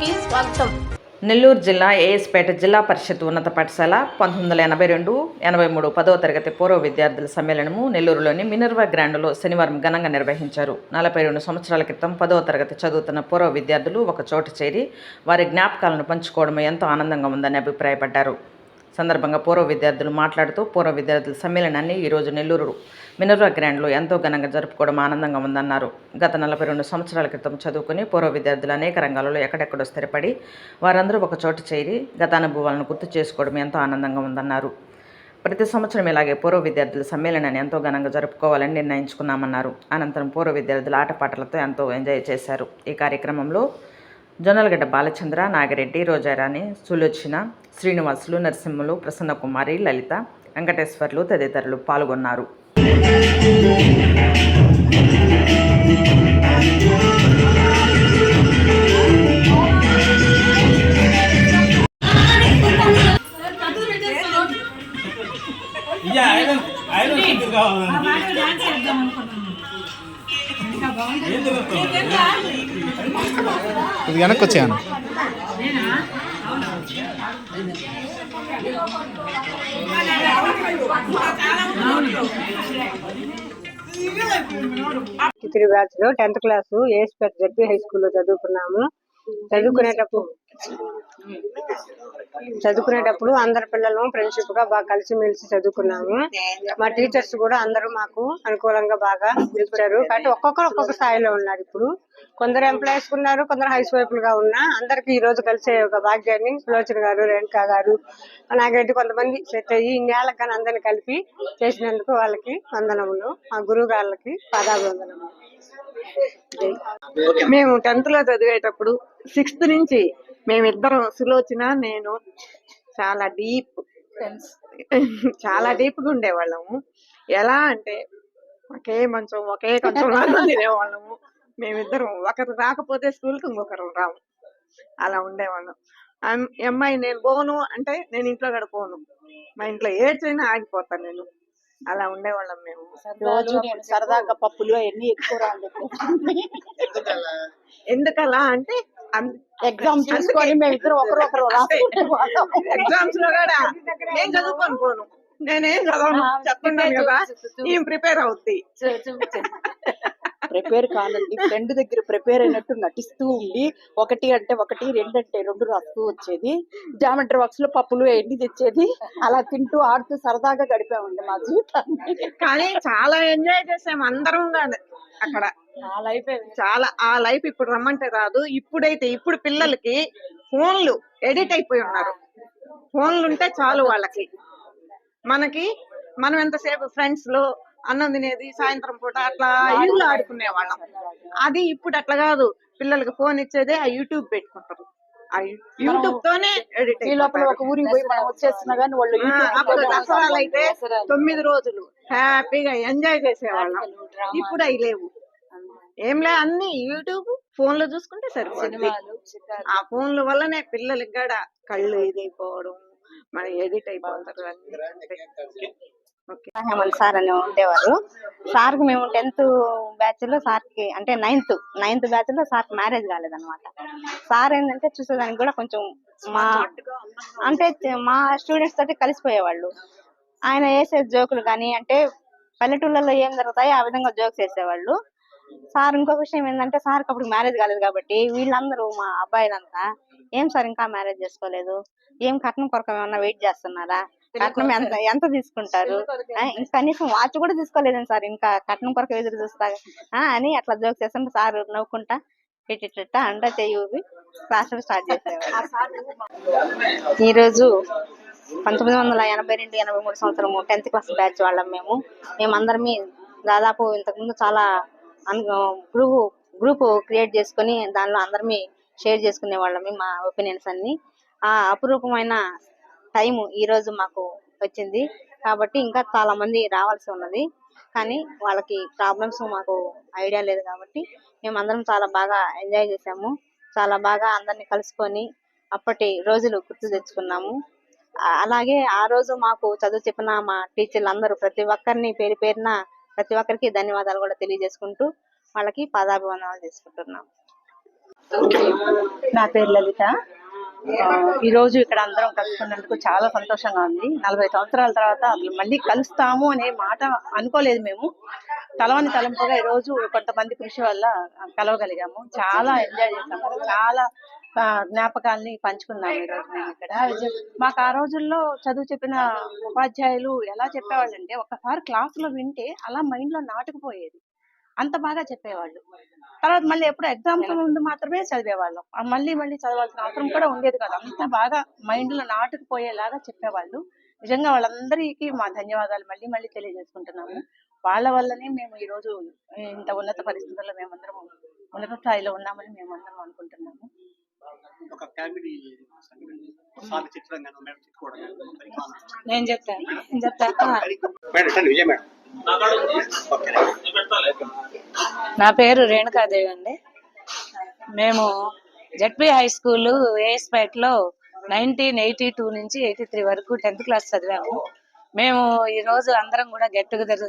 కి స్వాగతం. నెల్లూరు జిల్లా ఏఎస్పేట జిల్లా పరిషత్ ఉన్నత పాఠశాల పంతొమ్మిది వందల ఎనభై రెండు ఎనభై మూడు పదవ తరగతి పూర్వ విద్యార్థుల సమ్మేళనము నెల్లూరులోని మినర్వా గ్రాండ్లో శనివారం ఘనంగా నిర్వహించారు. నలభై రెండు సంవత్సరాల క్రితం పదవ తరగతి చదువుతున్న పూర్వ విద్యార్థులు ఒక చోట చేరి వారి జ్ఞాపకాలను పంచుకోవడం ఎంతో ఆనందంగా ఉందని అభిప్రాయపడ్డారు. సందర్భంగా పూర్వ విద్యార్థులు మాట్లాడుతూ పూర్వ విద్యార్థుల సమ్మేళనాన్ని ఈరోజు నెల్లూరు మినర్వా గ్రాండ్లో ఎంతో ఘనంగా జరుపుకోవడం ఆనందంగా ఉందన్నారు. గత నలభై రెండు సంవత్సరాల క్రితం చదువుకుని పూర్వ విద్యార్థులు అనేక రంగాలలో ఎక్కడెక్కడో స్థిరపడి వారందరూ ఒక చోట చేరి గత అనుభవాలను గుర్తు చేసుకోవడం ఎంతో ఆనందంగా ఉందన్నారు. ప్రతి సంవత్సరం ఇలాగే పూర్వ విద్యార్థుల సమ్మేళనాన్ని ఎంతో ఘనంగా జరుపుకోవాలని నిర్ణయించుకున్నామన్నారు. అనంతరం పూర్వ విద్యార్థుల ఆటపాటలతో ఎంతో ఎంజాయ్ చేశారు. ఈ కార్యక్రమంలో జొన్నలగడ్డ బాలచంద్ర నాగిరెడ్డి రోజారాణి సులోచన శ్రీనివాసులు నరసింహులు ప్రసన్నకుమారి లలిత వెంకటేశ్వర్లు తదితరులు పాల్గొన్నారు. ఐరన్ ఐరన్ కావాలండి ఇది వెనక్కి వచ్చాను చిత్రి బ్యాచ్లో టెన్త్ క్లాస్ ఏఎస్పేట్ జడ్పీ హై స్కూల్లో చదువుకున్నాము. చదువుకునేటప్పుడు చదువుకునేటప్పుడు అందరి పిల్లలు ఫ్రెండ్షిప్గా బాగా కలిసిమెలిసి చదువుకున్నాము. మా టీచర్స్ కూడా అందరూ మాకు అనుకూలంగా బాగా ఇచ్చారు కాబట్టి ఒక్కొక్కరు ఒక్కొక్క స్థాయిలో ఉన్నారు ఇప్పుడు. కొందరు ఎంప్లాయీస్ ఉన్నారు కొందరు హౌస్గా ఉన్నా అందరికి ఈ రోజు కలిసే ఒక భాగ్యాన్ని సులోచన గారు రేణుకా గారు నాగరెడ్డి కొంతమంది సెట్ అయ్యి ఇన్నేళ్ళకి కానీ అందరిని కలిపి చేసినందుకు వాళ్ళకి వందనములు. మా గురువు గారికి పాదాభివందనములు. మేము టెన్త్లో చదివేటప్పుడు సిక్స్త్ నుంచి మేమిద్దరం సులోచన నేను చాలా డీప్ ఫ్రెండ్స్ చాలా డీప్గా ఉండేవాళ్ళము. ఎలా అంటే ఒకే మంచం ఒకే కంచంలో తినేవాళ్ళము. మేమిద్దరం ఒకరు రాకపోతే స్కూల్కి ఇంకొకరు రాము. అలా ఉండేవాళ్ళం. అమ్మాయి నేను పోను అంటే నేను ఇంట్లో కూడా పోను. మా ఇంట్లో ఏడ్చైనా ఆగిపోతాను నేను. అలా ఉండేవాళ్ళం మేము. రోజు నేను సరదాగా పప్పులు అవన్నీ ఎక్కువ ఎందుకలా అంటే ఎగ్జామ్ చూసుకొని మేము ఇద్దరు ఒకరు ఒకరు రాసుకునేవాళ్ళం. ఎగ్జామ్స్లో కూడా నేను చదువుకొని పోను. నేనేం చదవను? చెప్తున్నాను కదా ఏం ప్రిపేర్ అవుద్ది? ప్రిపేర్ కాదండి ఫ్రెండ్ దగ్గర ప్రిపేర్ అయినట్టు నటిస్తూ ఉండి ఒకటి అంటే ఒకటి రెండు అంటే రెండు రాస్తూ వచ్చేది. జామెట్రీ బాక్స్లో పప్పులు ఎన్ని తెచ్చేది? అలా తింటూ ఆడుతూ సరదాగా గడిపామండి మా జీవితాన్ని. కానీ చాలా ఎంజాయ్ చేసాం అందరం అక్కడ. చాలా ఆ లైఫ్ ఇప్పుడు రమ్మంటే రాదు. ఇప్పుడైతే ఇప్పుడు పిల్లలకి ఫోన్లు ఎడిట్ అయిపోయి ఉన్నారు. ఫోన్లు ఉంటే చాలు వాళ్ళకి. మనకి మనం ఎంతసేపు ఫ్రెండ్స్లో అన్నం తినేది సాయంత్రం పూట అట్లా ఇల్లు ఆడుకునే వాళ్ళం అది ఇప్పుడు అట్లా కాదు. పిల్లలకి ఫోన్ ఇచ్చేదే ఆ యూట్యూబ్ పెట్టుకుంటారు. యూట్యూబ్ తోనే ఎడిట్ ఈ లోపల ఒక ఊరికి పోయి మనం వచ్చేస్తున్నా కానీ వాళ్ళు అప్పుడు దసరాలు అయితే తొమ్మిది రోజులు హ్యాపీగా ఎంజాయ్ చేసేవాళ్ళం. ఇప్పుడు అవి లేవు. ఏం లే అన్ని యూట్యూబ్ ఫోన్లో చూసుకుంటే సరిపోతుంది ఆ ఫోన్ల వల్లనే పిల్లలకి కూడా కళ్ళు ఇదైపోవడం మన ఎడిట్ అయిపోతారు అన్ని. హేమంత్ సార్ అని ఉండేవారు. సార్కి మేము టెన్త్ బ్యాచ్లో సార్కి అంటే నైన్త్ నైన్త్ బ్యాచ్లో సార్ మ్యారేజ్ కాలేదన్నమాట. సార్ ఏంటంటే చూసేదానికి కూడా కొంచెం మా అంటే మా స్టూడెంట్స్ తోటి కలిసిపోయేవాళ్ళు. ఆయన వేసే జోకులు కానీ అంటే పల్లెటూళ్ళలో ఏం జరుగుతాయో ఆ విధంగా జోక్స్ వేసేవాళ్ళు. సార్ ఇంకొక విషయం ఏంటంటే సార్కి అప్పుడు మ్యారేజ్ కాలేదు కాబట్టి వీళ్ళందరూ మా అబ్బాయిలంతా ఏం సార్ ఇంకా మ్యారేజ్ చేసుకోలేదు? ఏం కట్నం కొరకు ఏమన్నా వెయిట్ చేస్తున్నారా? కట్నం ఎంత ఎంత తీసుకుంటారు? కనీసం వాచ్ కూడా తీసుకోలేదండి సార్? ఇంకా కట్నం కొరకు ఎదురు చూస్తా అని అట్లా జోక్ చేస్తుంటే సార్ నవ్వుకుంటా ఇట్ట అంట చెయ్యి క్లాసులు స్టార్ట్ చేసేవారు ఈ రోజు పంతొమ్మిది వందల ఎనభై రెండు ఎనభై మూడు సంవత్సరము టెన్త్ క్లాస్ బ్యాచ్ వాళ్ళం మేము. మేమందరమే దాదాపు ఇంతకుముందు చాలా గ్రూప్ గ్రూప్ క్రియేట్ చేసుకొని దానిలో అందరమే షేర్ చేసుకునే వాళ్ళమే మా ఒపీనియన్స్ అన్ని. ఆ అపురూపమైన టైం ఈ రోజు మాకు వచ్చింది. కాబట్టి ఇంకా చాలా మంది రావాల్సి ఉన్నది. కానీ వాళ్ళకి ప్రాబ్లమ్స్ మాకు ఐడియా లేదు కాబట్టి మేమందరం చాలా బాగా ఎంజాయ్ చేసాము. చాలా బాగా అందరిని కలుసుకొని అప్పటి రోజులు గుర్తు తెచ్చుకున్నాము. అలాగే ఆ రోజు మాకు చదువు చెప్పిన మా టీచర్లు అందరూ ప్రతి ఒక్కరిని పేరు పేరున ప్రతి ఒక్కరికి ధన్యవాదాలు కూడా తెలియజేసుకుంటూ వాళ్ళకి పాదాభివందనాలు చేసుకుంటున్నాం. నా పేరు లలిత. ఈ రోజు ఇక్కడ అందరం కలుసుకున్నందుకు చాలా సంతోషంగా ఉంది. నలభై సంవత్సరాల తర్వాత అసలు మళ్ళీ కలుస్తాము అనే మాట అనుకోలేదు మేము. తలవని తలంపుగా ఈ రోజు కొంతమంది కృషి వల్ల కలవగలిగాము. చాలా ఎంజాయ్ చేసాము చాలా జ్ఞాపకాల్ని పంచుకున్నాము ఈ రోజు మేము ఇక్కడ. మాకు ఆ రోజుల్లో చదువు చెప్పిన ఉపాధ్యాయులు ఎలా చెప్పేవాళ్ళంటే ఒకసారి క్లాసులో వింటే అలా మైండ్లో నాటుకుపోయేది. అంత బాగా చెప్పేవాళ్ళు. తర్వాత మళ్ళీ ఎప్పుడు ఎగ్జామ్స్ ముందు మాత్రమే చదివేవాళ్ళం. మళ్ళీ మళ్ళీ చదవాల్సిన అవసరం కూడా ఉండేది కదా. అంత బాగా మైండ్లో నాటుకుపోయేలాగా చెప్పేవాళ్ళు. నిజంగా వాళ్ళందరికీ మా ధన్యవాదాలు మళ్ళీ మళ్ళీ తెలియజేసుకుంటున్నాము. వాళ్ళ వల్లనే మేము ఈ రోజు ఇంత ఉన్నత పరిస్థితుల్లో మేమందరం ఉన్నత స్థాయిలో ఉన్నామని మేమందరం అనుకుంటున్నాము. ఒక కామెడీ ఒకసారి చిత్రం కానీ మేడం చిట్టుకోవడం కానీ నేను చెప్తాను నేను చెప్తాను మేడం సార్ విజయ్ మేడం. నా పేరు రేణుకాదేవి అండి. మేము జడ్పీ హై స్కూల్ ఏఎస్పేటలో నైన్టీన్ ఎయిటీ టూ నుంచి ఎయిటీ త్రీ వరకు టెన్త్ క్లాస్ చదివాము. మేము ఈ రోజు అందరం కూడా గెట్ టుగెదర్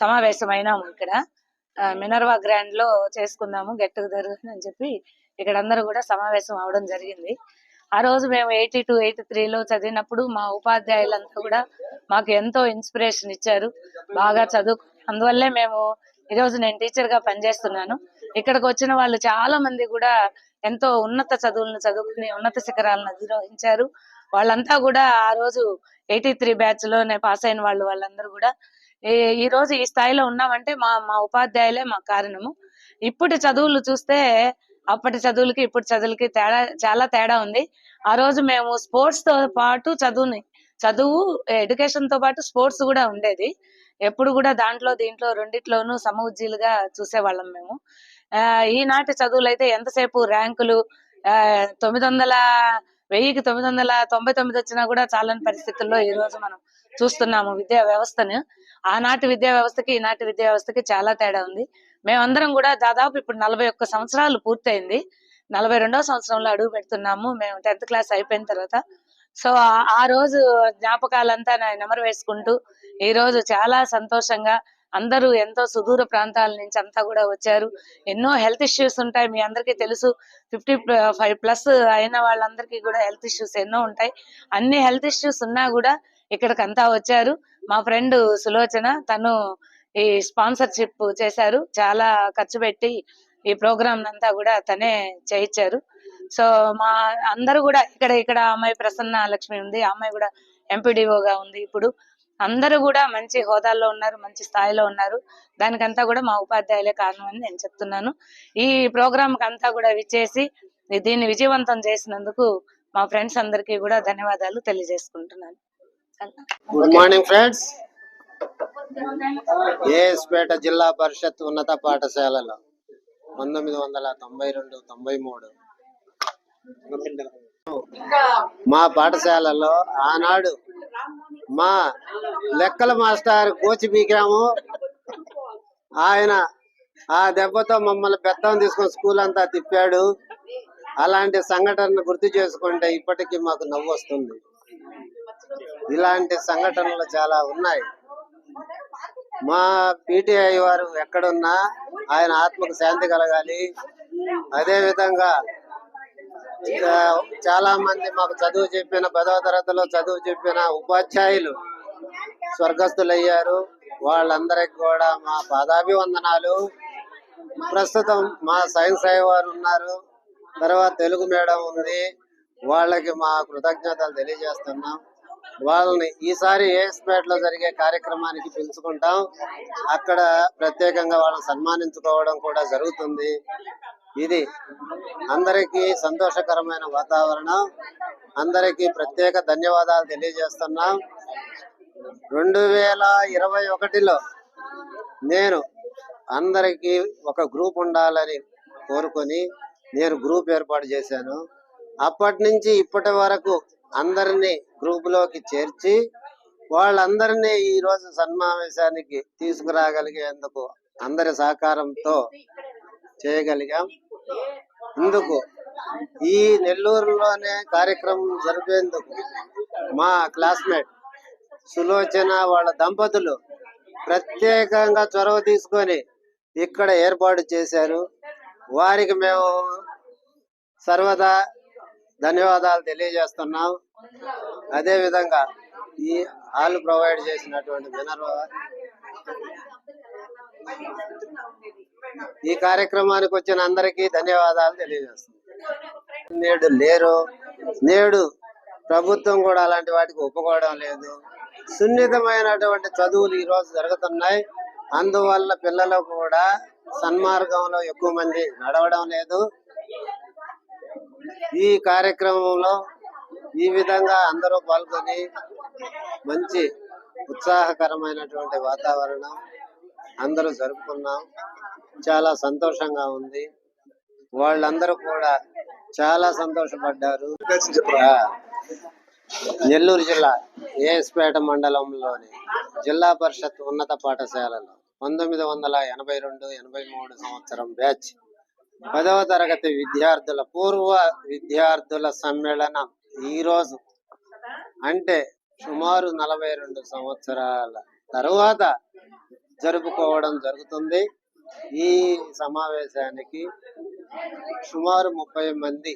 సమావేశం అయినాము ఇక్కడ మినర్వా గ్రాండ్లో చేసుకుందాము గెట్ టుగెదర్ అని చెప్పి ఇక్కడ అందరూ కూడా సమావేశం అవడం జరిగింది. ఆ రోజు మేము ఎయిటీ టూ ఎయిటీ త్రీలో చదివినప్పుడు మా ఉపాధ్యాయులంతా కూడా మాకు ఎంతో ఇన్స్పిరేషన్ ఇచ్చారు. బాగా చదువు అందువల్లే మేము ఈ రోజు నేను టీచర్గా పనిచేస్తున్నాను. ఇక్కడికి వచ్చిన వాళ్ళు చాలా మంది కూడా ఎంతో ఉన్నత చదువులను చదువుకుని ఉన్నత శిఖరాలను అధిరోహించారు. వాళ్ళంతా కూడా ఆ రోజు ఎయిటీ త్రీ బ్యాచ్లోనే పాస్ అయిన వాళ్ళు వాళ్ళందరూ కూడా. ఈ- ఈ రోజు ఈ స్థాయిలో ఉన్నామంటే మా మా ఉపాధ్యాయులే మా కారణము. ఇప్పటి చదువులు చూస్తే అప్పటి చదువులకి ఇప్పుడు చదువులకి తేడా చాలా తేడా ఉంది. ఆ రోజు మేము స్పోర్ట్స్తో పాటు చదువుని చదువు ఎడ్యుకేషన్తో పాటు స్పోర్ట్స్ కూడా ఉండేది. ఎప్పుడు కూడా దాంట్లో దీంట్లో రెండిట్లోనూ సమఉజ్జీలుగా చూసేవాళ్ళం మేము. ఆ, ఈనాటి చదువులు అయితే ఎంతసేపు ర్యాంకులు ఆ, తొమ్మిది వందల వెయ్యికి తొమ్మిది వందల తొంభై తొమ్మిది వచ్చినా కూడా చాలని పరిస్థితుల్లో ఈ రోజు మనం చూస్తున్నాము విద్యా వ్యవస్థను. ఆనాటి విద్యా వ్యవస్థకి ఈనాటి విద్యా వ్యవస్థకి చాలా తేడా ఉంది. మేమందరం కూడా దాదాపు ఇప్పుడు నలభై ఒక్క సంవత్సరాలు పూర్తయింది. నలభై రెండవ సంవత్సరంలో అడుగు పెడుతున్నాము. మేము టెన్త్ క్లాస్ అయిపోయిన తర్వాత. సో ఆ- రోజు జ్ఞాపకాలంతా నెమరు వేసుకుంటూ ఈ రోజు చాలా సంతోషంగా అందరూ ఎంతో సుదూర ప్రాంతాల నుంచి అంతా కూడా వచ్చారు. ఎన్నో హెల్త్ ఇష్యూస్ ఉంటాయి. మీ అందరికీ తెలుసు. ఫిఫ్టీ ఫైవ్ ప్లస్ అయిన వాళ్ళందరికీ కూడా హెల్త్ ఇష్యూస్ ఎన్నో ఉంటాయి. అన్ని హెల్త్ ఇష్యూస్ ఉన్నా కూడా ఇక్కడికి అంతా వచ్చారు. మా ఫ్రెండ్ సులోచన తను ఈ స్పాన్సర్షిప్ చేశారు. చాలా ఖర్చు పెట్టి ఈ ప్రోగ్రామ్ అంతా కూడా తనే చేయించారు. సో మా అందరూ కూడా ఇక్కడ ఇక్కడ అమ్మాయి ప్రసన్న లక్ష్మి ఉంది. ఆ అమ్మాయి కూడా ఎంపీడీఓగా ఉంది ఇప్పుడు. అందరూ కూడా మంచి హోదాల్లో ఉన్నారు మంచి స్థాయిలో ఉన్నారు. దానికంతా కూడా మా ఉపాధ్యాయులే కారణం అని నేను చెప్తున్నాను. ఈ ప్రోగ్రామ్ అంతా కూడా విచ్చేసి దీన్ని విజయవంతం చేసినందుకు మా ఫ్రెండ్స్ అందరికీ కూడా ధన్యవాదాలు తెలియజేసుకుంటున్నాను. గుడ్ మార్నింగ్ ఫ్రెండ్స్ ఏఎస్పేట జిల్లా పరిషత్ ఉన్నత పాఠశాలలో పంతొమ్మిది వందల తొంభై రెండు తొంభై మూడు. మా పాఠశాలలో ఆనాడు మా లెక్కల మాస్టర్ కోచి బీకాము ఆయన ఆ దెబ్బతో మమ్మల్ని పెత్తం తీసుకొని స్కూల్ అంతా తిప్పాడు. అలాంటి సంఘటనను గుర్తు చేసుకుంటే ఇప్పటికీ మాకు నవ్వు వస్తుంది. ఇలాంటి సంఘటనలు చాలా ఉన్నాయి. మా పిటిఐ వారు ఎక్కడున్నా ఆయన ఆత్మకు శాంతి కలగాలి. అదే విధంగా చాలా మంది మాకు చదువు చెప్పిన పదవ తరగతిలో చదువు చెప్పిన ఉపాధ్యాయులు స్వర్గస్థులయ్యారు. వాళ్ళందరికి కూడా మా పాదాభివందనాలు. ప్రస్తుతం మా సైన్స్ సాయి వారు ఉన్నారు. తర్వాత తెలుగు మేడం ఉంది. వాళ్ళకి మా కృతజ్ఞతలు తెలియజేస్తున్నాం. వాళ్ళని ఈసారి ఏఎస్పేట్లో జరిగే కార్యక్రమానికి పిలుచుకుంటాం. అక్కడ ప్రత్యేకంగా వాళ్ళని సన్మానించుకోవడం కూడా జరుగుతుంది. ఇది అందరికీ సంతోషకరమైన వాతావరణం. అందరికీ ప్రత్యేక ధన్యవాదాలు తెలియజేస్తున్నాం. రెండు వేల ఇరవై ఒకటిలో నేను అందరికీ ఒక గ్రూప్ ఉండాలని కోరుకొని నేను గ్రూప్ ఏర్పాటు చేశాను. అప్పటి నుంచి ఇప్పటి వరకు అందరినీ గ్రూపులోకి చేర్చి వాళ్ళందరినీ ఈ రోజు సమావేశానికి తీసుకురాగలిగేందుకు అందరి సహకారంతో చేయగలిగాం. ఇందుకు ఈ నెల్లూరులోనే కార్యక్రమం జరిపేందుకు మా క్లాస్మేట్ సులోచన వాళ్ళ దంపతులు ప్రత్యేకంగా చొరవ తీసుకొని ఇక్కడ ఏర్పాటు చేశారు. వారికి మేము సర్వదా ధన్యవాదాలు తెలియజేస్తున్నాం. అదే విధంగా ఈ హాల్ ప్రొవైడ్ చేసినటువంటి మినర్వా ఈ కార్యక్రమానికి వచ్చిన అందరికీ ధన్యవాదాలు తెలియజేస్తున్నాం. నేడు లేరు. నేడు ప్రభుత్వం కూడా అలాంటి వాటికి ఒప్పుకోవడం లేదు. సున్నితమైనటువంటి చదువులు ఈ రోజు జరుగుతున్నాయి. అందువల్ల పిల్లలు కూడా సన్మార్గంలో ఎక్కువ మంది నడవడం లేదు. ఈ కార్యక్రమంలో ఈ విధంగా అందరూ పాల్గొని మంచి ఉత్సాహకరమైనటువంటి వాతావరణం అందరూ జరుపుకున్నాం. చాలా సంతోషంగా ఉంది. వాళ్ళందరూ కూడా చాలా సంతోషపడ్డారు. నెల్లూరు జిల్లా ఏఎస్పేట మండలంలోని జిల్లా పరిషత్ ఉన్నత పాఠశాలలో పంతొమ్మిది వందల ఎనభై రెండు ఎనభై మూడు సంవత్సరం బ్యాచ్ పదవ తరగతి విద్యార్థుల పూర్వ విద్యార్థుల సమ్మేళనం ఈ రోజు అంటే సుమారు నలభై రెండు సంవత్సరాల తరువాత జరుపుకోవడం జరుగుతుంది. ఈ సమావేశానికి సుమారు ముప్పై మంది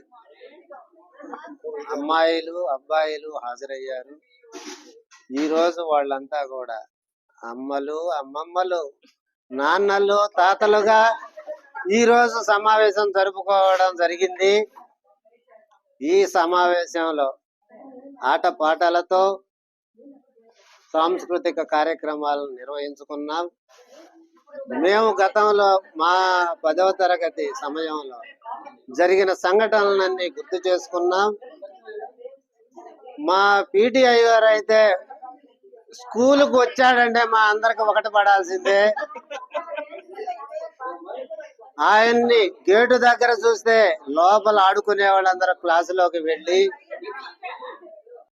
అమ్మాయిలు అబ్బాయిలు హాజరయ్యారు. ఈ రోజు వాళ్ళంతా కూడా అమ్మలు అమ్మమ్మలు నాన్నలు తాతలుగా ఈ రోజు సమావేశం జరుపుకోవడం జరిగింది. ఈ సమావేశంలో ఆట పాటలతో సాంస్కృతిక కార్యక్రమాలను నిర్వహించుకున్నాం. మేము గతంలో మా పదవ తరగతి సమయంలో జరిగిన సంఘటనలన్నీ గుర్తు చేసుకున్నాం. మా పిటిఐ గారు అయితే స్కూల్కి వచ్చాడంటే మా అందరికి ఒకటి పడాల్సిందే. ఆయన్ని గేటు దగ్గర చూస్తే లోపల ఆడుకునే వాళ్ళందరూ క్లాసులోకి వెళ్ళి